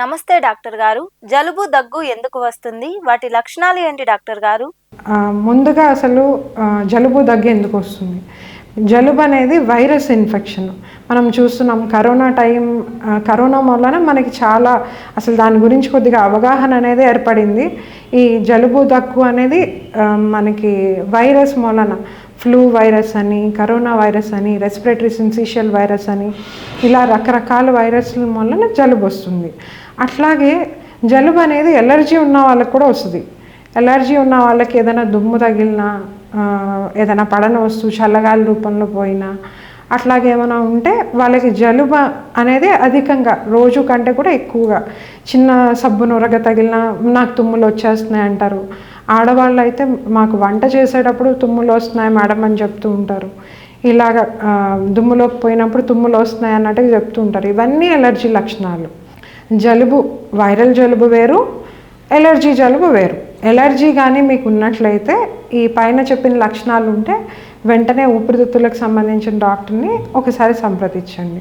నమస్తే డాక్టర్ గారు. జలుబు దగ్గు ఎందుకు వస్తుంది? వాటి లక్షణాలు ఏంటి డాక్టర్ గారు? ముందుగా అసలు జలుబు దగ్గు ఎందుకు వస్తుంది? జలుబు అనేది వైరస్ ఇన్ఫెక్షన్. మనం చూస్తున్నాం కరోనా టైం కరోనా వలన మనకి చాలా అసలు దాని గురించి కొద్దిగా అవగాహన అనేది ఏర్పడింది. ఈ జలుబు దగ్గు అనేది మనకి వైరస్ మూలన ఫ్లూ వైరస్ అని కరోనా వైరస్ అని రెస్పిరేటరీ సిన్సిషియల్ వైరస్ అని ఇలా రకరకాల వైరస్ల వలన జలుబు వస్తుంది. అట్లాగే జలుబు అనేది ఎలర్జీ ఉన్న వాళ్ళకి కూడా వస్తుంది. ఎలర్జీ ఉన్న వాళ్ళకి ఏదైనా దుమ్ము తగిలినా ఏదైనా పడన వస్తువు చల్లగాలి రూపంలో పోయినా అట్లాగే ఏమైనా ఉంటే వాళ్ళకి జలుబు అనేది అధికంగా రోజు కంటే కూడా ఎక్కువగా. చిన్న సబ్బు నొరగ తగిలిన నాకు తుమ్ములు వచ్చేస్తున్నాయి అంటారు ఆడవాళ్ళు అయితే మాకు వంట చేసేటప్పుడు తుమ్ములు వస్తున్నాయి మేడం అని చెప్తూ ఉంటారు. ఇలాగ దుమ్ములోకి పోయినప్పుడు తుమ్ములు వస్తున్నాయి అన్నట్టుగా చెప్తూ ఉంటారు. ఇవన్నీ ఎలర్జీ లక్షణాలు. జలుబు వైరల్ జలుబు వేరు ఎలర్జీ జలుబు వేరు. ఎలర్జీ కానీ మీకు ఉన్నట్లయితే ఈ పైన చెప్పిన లక్షణాలు ఉంటే వెంటనే ఊపిరితిత్తులకు సంబంధించిన డాక్టర్ని ఒకసారి సంప్రదించండి.